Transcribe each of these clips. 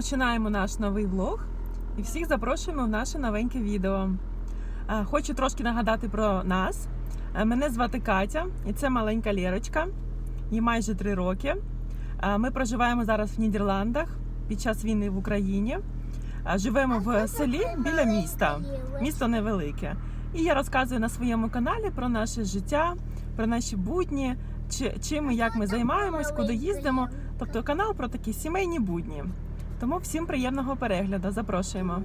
Розпочинаємо наш новий влог і всіх запрошуємо в наше новеньке відео. Е, Хочу трошки нагадати про нас. Е, Мене звати Катя, і це маленька Лєрочка. Їй майже три роки. Е, Ми проживаємо зараз в Нідерландах під час війни в Україні. Живемо в селі біля міста. Місто невелике. І я розказую на своєму каналі про наше життя, про наші будні, чим і як ми займаємось, куди їздимо. Тобто канал про такі сімейні будні. Тому всім приємного перегляду. Запрошуємо.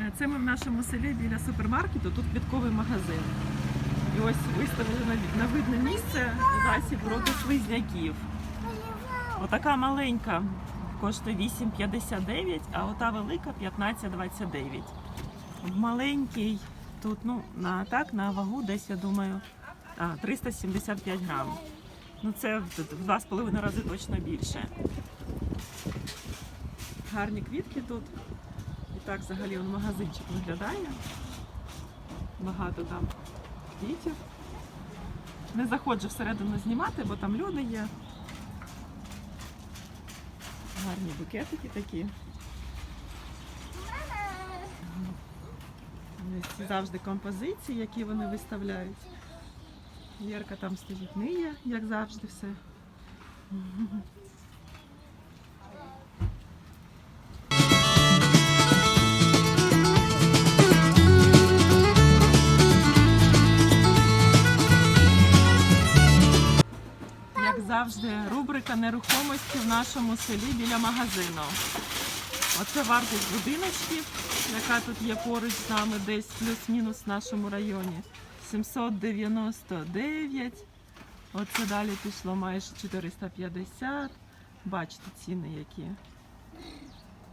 Е, Це ми в нашому селі біля супермаркету. Тут квітковий магазин. І ось виставили на, видне місце засіб проти слизняків. Отака маленька коштує 8,59, а ота велика 15,29. Маленький тут, ну, на так, на вагу десь, я думаю, а, 375 грам. Ну це в в два з половиною рази точно більше. Гарні квітки тут. І так взагалі он магазинчик виглядає. Багато там квітів. Не заходжу всередину знімати, бо там люди є. Гарні букетики такі. Завжди композиції, які вони виставляють. Вірка там стоїть ниє, як завжди все. Рубрика нерухомості в нашому селі біля магазину. Оце вартість будиночків, яка тут є поруч з нами, десь плюс-мінус в нашому районі. 799. Оце далі пішло майже 450. Бачите ціни які.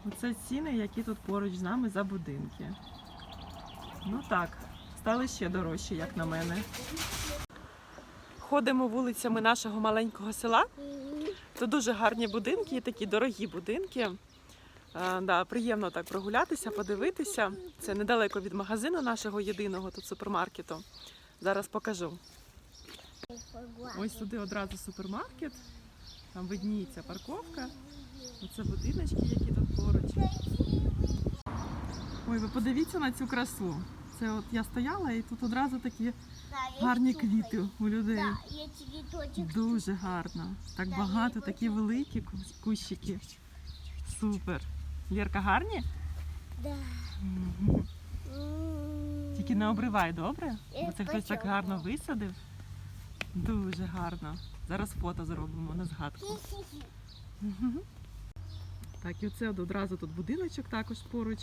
Оце ціни, які тут поруч з нами за будинки. Ну так, стали ще дорожчі, як на мене. Ходимо вулицями нашого маленького села. Тут дуже гарні будинки, такі дорогі будинки. Е, да, приємно так прогулятися, подивитися. Це недалеко від магазину нашого єдиного тут супермаркету. Зараз покажу. Ось туди одразу супермаркет. Там видніється парковка. Оце будиночки, які тут поруч. Ой, ви подивіться на цю красу. Це от я стояла і тут одразу такі гарні квіти у людей. Да. Дуже гарно. Так багато, такі великі кущики. Супер. Лєрка, гарні? Да. Тільки не обривай, добре? Бо це хтось так гарно висадив. Дуже гарно. Зараз фото зробимо на згадку. Так, і оце одразу тут будиночок також поруч.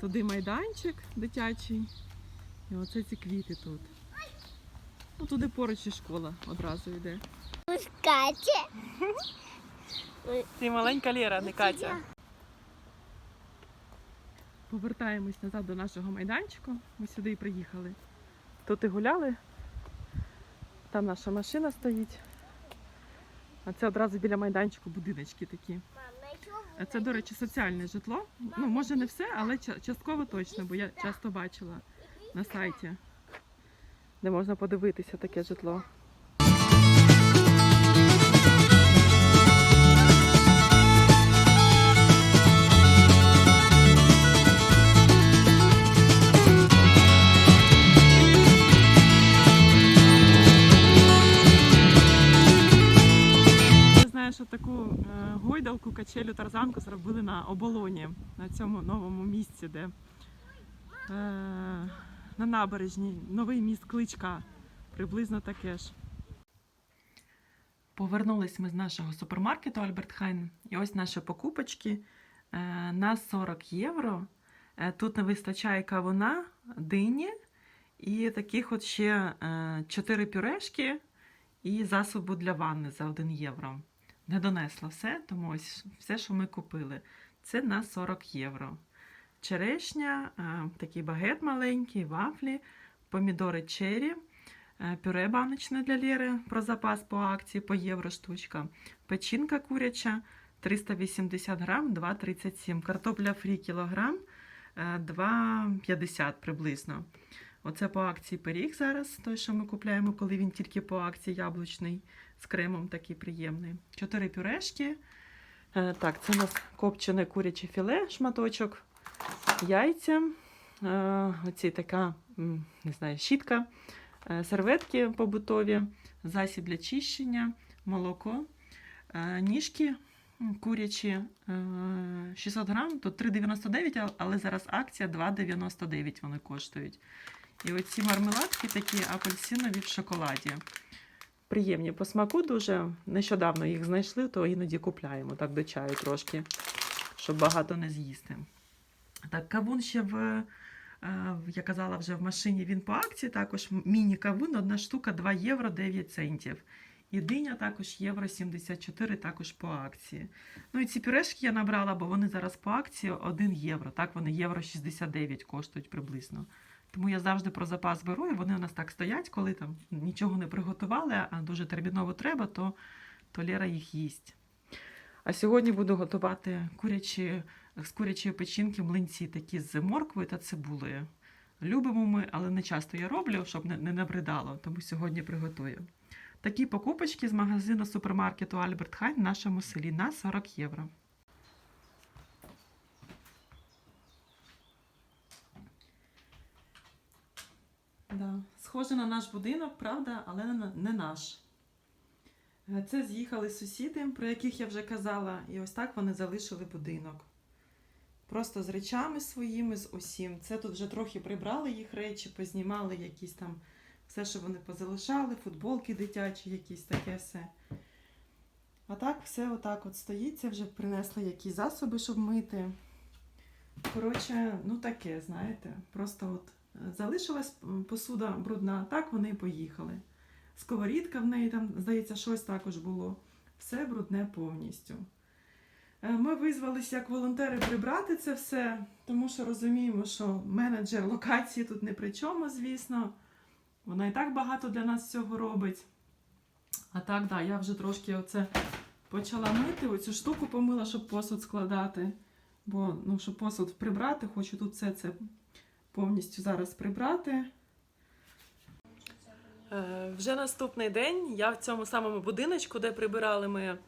Туди майданчик дитячий. І оце ці квіти тут. Ну, туди поруч і школа одразу йде. Пускайте. Ти маленька Лєра, не Катя. Повертаємось назад до нашого майданчику. Ми сюди і приїхали. Тут і гуляли. Там наша машина стоїть. А це одразу біля майданчику будиночки такі. Мам, на чому А Це, до речі, соціальне житло. Ну, може не все, але частково точно, бо я часто бачила на сайті, де можна подивитися таке житло. Що таку е, гойдалку, качелю, тарзанку зробили на оболоні, на цьому новому місці, де е, на набережній новий міст Кличка. Приблизно таке ж. Повернулись ми з нашого супермаркету Альберт Хайн. І ось наші покупочки е, на 40 євро. Тут не вистачає кавуна, дині і таких от ще 4 пюрешки і засобу для ванни за 1 євро. Не донесла все, тому ось все, що ми купили, це на 40 євро. Черешня, е, такий багет маленький, вафлі, помідори чері, е, пюре баночне для Лєри про запас по акції по євро штучка, печінка куряча 380 грам, 2,37, картопля фрі кілограм, е, 2,50 приблизно. Оце по акції пиріг зараз, той, що ми купляємо, коли він тільки по акції яблучний з кремом такий приємний. Чотири пюрешки, Е, Так, це у нас копчене куряче філе, шматочок, яйця, е, оці така, не знаю, щітка, е, серветки побутові, засіб для чищення, молоко, ніжки курячі е, 600 грам, тут 3,99, але зараз акція 2,99 вони коштують. І оці мармеладки такі апельсинові в шоколаді. Приємні по смаку дуже. Нещодавно їх знайшли, то іноді купляємо так до чаю трошки, щоб багато не з'їсти. Так, кавун ще в, е, я казала вже в машині, він по акції також міні-кавун, одна штука 2 євро 9 центів. І диня також євро 74, також по акції. Ну і ці пюрешки я набрала, бо вони зараз по акції 1 євро. Так, вони євро 69 коштують приблизно. Тому я завжди про запас беру, і вони у нас так стоять, коли там нічого не приготували, а дуже терміново треба, то, то Лера їх їсть. А сьогодні буду готувати курячі, з курячої печінки млинці такі з морквою та цибулею. Любимо ми, але не часто я роблю, щоб не, не набридало, тому сьогодні приготую. Такі покупочки з магазину супермаркету Альберт Хайн в нашому селі на 40 євро. Да. Схоже на наш будинок, правда, але не, наш. Е, Це з'їхали сусіди, про яких я вже казала, і ось так вони залишили будинок. Просто з речами своїми, з усім. Це тут вже трохи прибрали їх речі, познімали якісь там все, що вони позалишали, футболки дитячі, якісь таке все. А так все отак от стоїть. Це вже принесли якісь засоби, щоб мити. Коротше, ну таке, знаєте, просто от залишилась посуда брудна, так вони і поїхали. Сковорідка в неї там, здається, щось також було. Все брудне повністю. Е, Ми визвалися як волонтери прибрати це все, тому що розуміємо, що менеджер локації тут не при чому, звісно. Вона і так багато для нас всього робить. А так, да, я вже трошки оце почала мити, оцю штуку помила, щоб посуд складати. Бо, ну, щоб посуд прибрати, хочу тут все це повністю зараз прибрати. Е, Вже наступний день я в цьому самому будиночку, де прибирали ми.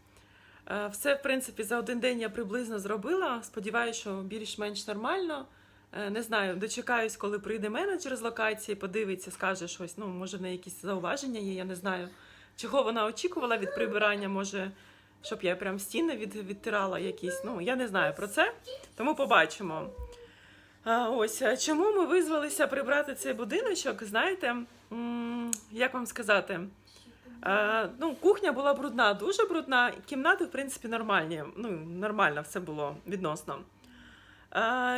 е, Все, в принципі, за один день я приблизно зробила. Сподіваюся, що більш-менш нормально. Е, Не знаю, дочекаюсь, коли прийде менеджер з локації, подивиться, скаже щось. Ну, може, в неї якісь зауваження є, я не знаю. Чого вона очікувала від прибирання, може, щоб я прям стіни від, відтирала якісь. Ну, я не знаю про це, тому побачимо. Ось чому ми визвалися прибрати цей будиночок? Знаєте, як вам сказати? Ну, кухня була брудна, дуже брудна. Кімнати, в принципі, нормальні. Ну, нормально все було відносно.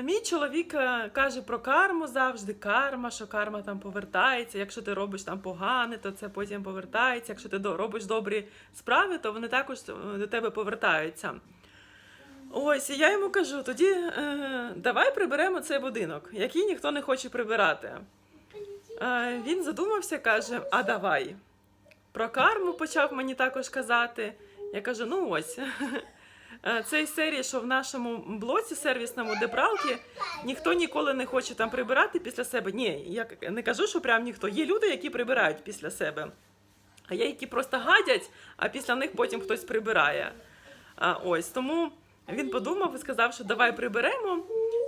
Мій чоловік е, каже про карму завжди. Карма, що карма там повертається. Якщо ти робиш там погане, то це потім повертається. Якщо ти робиш добрі справи, то вони також до тебе повертаються. Ось, і я йому кажу: тоді е, давай приберемо цей будинок, який ніхто не хоче прибирати. Е, він задумався, каже: А давай. Про карму почав мені також казати. Я кажу: ну ось. Е, Це із серії, що в нашому блоці сервісному, де пралки, ніхто ніколи не хоче там прибирати після себе. Ні, я не кажу, що прям ніхто. Є люди, які прибирають після себе. А є, які просто гадять, а після них потім хтось прибирає. А, ось тому він подумав і сказав, що давай приберемо,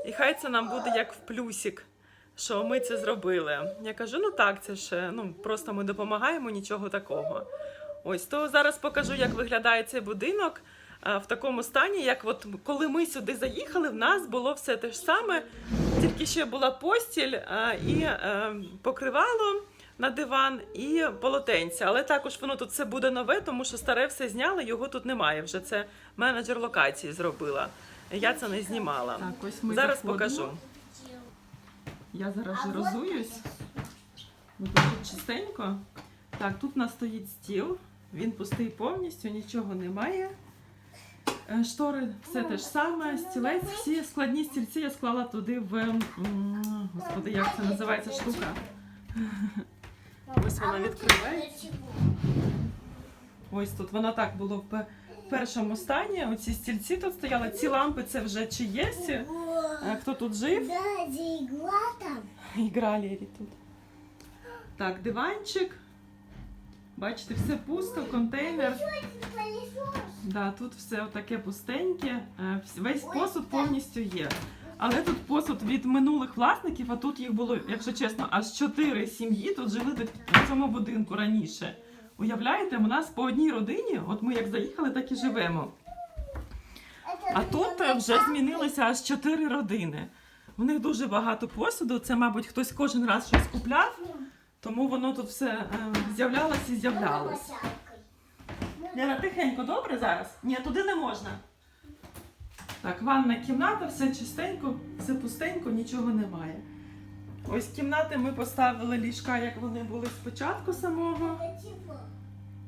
і хай це нам буде як в плюсик, що ми це зробили. Я кажу: ну так, це ж ну просто ми допомагаємо, нічого такого. Ось то зараз покажу, як виглядає цей будинок в такому стані, як от коли ми сюди заїхали, в нас було все те ж саме, тільки ще була постіль і е, покривало на диван і полотенця. Але також воно тут все буде нове, тому що старе все зняли, його тут немає. Вже це менеджер локації зробила. Я це не знімала. Так, ось ми Зараз заходимо. покажу. Я зараз же розуюсь. Тут чистенько. Так, тут у нас стоїть стіл. Він пустий повністю, нічого немає. Е, Штори все те ж саме, стілець, всі складні стільці я склала туди в. Господи, як це називається штука? Ось вона відкривається. Ось тут воно так було в першому стані. Оці стільці тут стояли. Ці лампи це вже чиєсь. Е, Хто тут жив? Да, игла там. Ігра Лєрі тут. Так, диванчик. Бачите, все пусто, контейнер. Да, тут все таке пустеньке, е, весь посуд повністю є. Але тут посуд від минулих власників, а тут їх було, якщо чесно, аж чотири сім'ї тут жили в цьому будинку раніше. Уявляєте, у нас по одній родині, от ми як заїхали, так і живемо. А тут е, вже змінилося аж чотири родини. У них дуже багато посуду. Це, мабуть, хтось кожен раз щось купляв, тому воно тут все е, з'являлось і з'являлось. Лера, тихенько, добре зараз? Ні, туди не можна. Так, ванна кімната, все чистенько, все пустенько, нічого немає. Ось кімнати ми поставили ліжка, як вони були спочатку самого.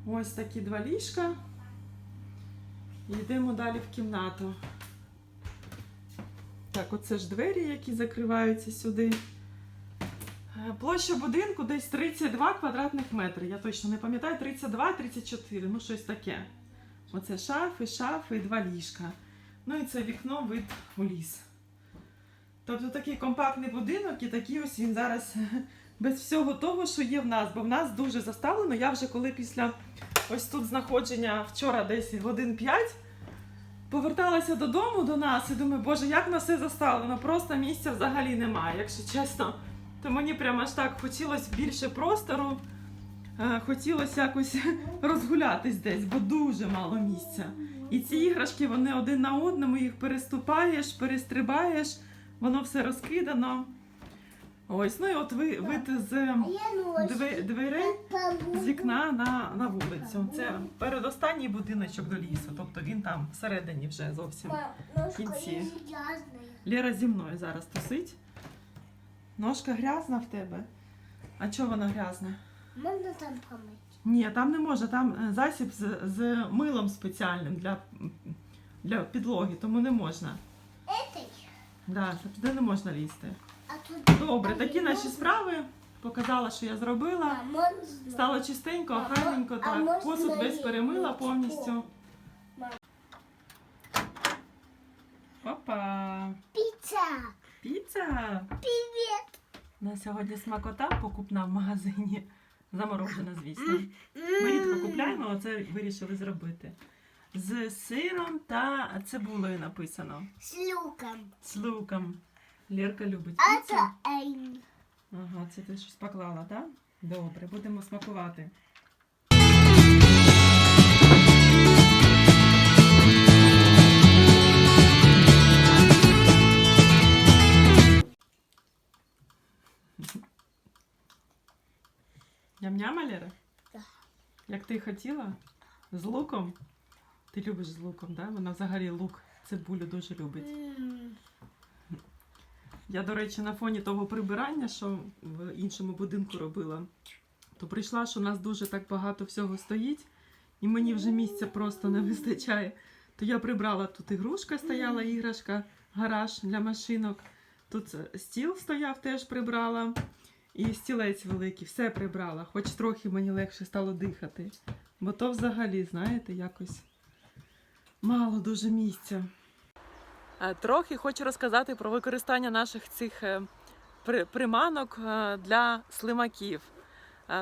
Ось такі два ліжка. Йдемо далі в кімнату. Так, оце ж двері, які закриваються сюди. Е, Площа будинку десь 32 квадратних метри. Я точно не пам'ятаю, 32-34, ну щось таке. Оце шафи, шафи і два ліжка. Ну і це вікно вид у ліс. Тобто такий компактний будинок і такий ось він зараз без всього того, що є в нас, бо в нас дуже заставлено. Я вже коли після ось тут знаходження вчора десь годин 5 поверталася додому до нас і думаю, боже, як на все заставлено, просто місця взагалі немає, якщо чесно. То мені прямо аж так хотілося більше простору, е, хотілося якось розгулятись десь, бо дуже мало місця. І ці іграшки вони один на одному, їх переступаєш, перестрибаєш, воно все розкидано. Ось, ну і от ви, вид з две- дверей з вікна на, на вулицю. Це передостанній будиночок до лісу, тобто він там всередині вже зовсім. кінці. Лера зі мною зараз тусить. Ножка грязна в тебе. А чого вона грязна? Можна там помити? Ні, там не можна, там е, засіб з, з милом спеціальним для, для підлоги, тому не можна. Этой? Да, туди не можна лізти. А тут Добре, такі наші справи. Показала, що я зробила. А можна? Стало чистенько, А а так. можна Посуд весь перемила повністю. Опа! Піца. Піца! Привіт. На сьогодні смакота покупна в магазині. Заморожена, звісно. Ми рідко купляємо, а це вирішили зробити. З сиром та цибулею написано. З луком. З луком. Лірка любить А це Ейн. Ага, це ти щось поклала, так? Добре, будемо смакувати. Ням-ням, Лера? Так. Як ти хотіла? З луком? Ти любиш з луком. Да? Вона взагалі лук, цибулю дуже любить. М. Я, до речі, на фоні того прибирання, що в іншому будинку робила, то прийшла, що у нас дуже так багато всього стоїть, і мені вже місця просто не вистачає. То я прибрала тут ігрушка стояла, іграшка, гараж для машинок. Тут стіл стояв, теж прибрала. І стілець великий, все прибрала, хоч трохи мені легше стало дихати. Бо то взагалі, знаєте, якось мало дуже місця. Е, Трохи хочу розказати про використання наших цих е, приманок е, для слимаків.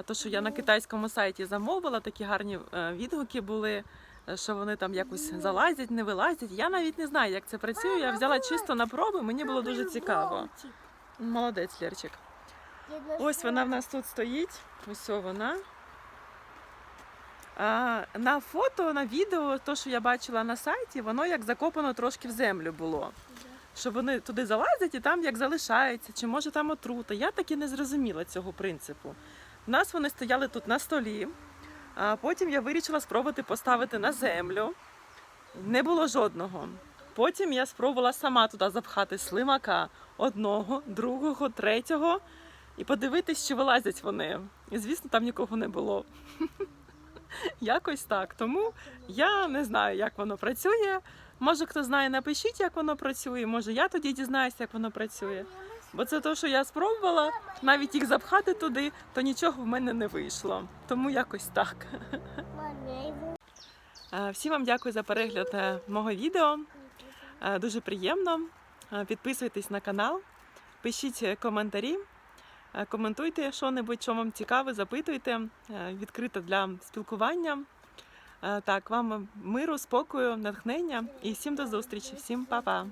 То, що я на китайському сайті замовила, такі гарні відгуки були, що вони там якось залазять, не вилазять. Я навіть не знаю, як це працює. Я взяла чисто на проби, мені було дуже цікаво. Молодець, Лерчик. Ось вона в нас тут стоїть. Ось вона. А, на фото, на відео, то, що я бачила на сайті, воно як закопано трошки в землю було. Що вони туди залазять і там як залишаються, чи може там отрута. Я так і не зрозуміла цього принципу. У нас вони стояли тут на столі, а потім я вирішила спробувати поставити на землю. Не було жодного. Потім я спробувала сама туди запхати слимака одного, другого, третього і подивитись, чи вилазять вони. І звісно, там нікого не було. Якось так. Тому я не знаю, як воно працює. Може, хто знає, напишіть, як воно працює. Може, я тоді дізнаюся, як воно працює. Бо це те, що я спробувала, навіть їх запхати туди, то нічого в мене не вийшло. Тому якось так. Е, Всім вам дякую за перегляд е, мого відео. Е, Дуже приємно. Підписуйтесь на канал, пишіть коментарі, коментуйте що-небудь, що вам цікаве, запитуйте. відкрита Відкрито для спілкування. Е, Так, вам миру, спокою, натхнення і всім до зустрічі. Всім па-па.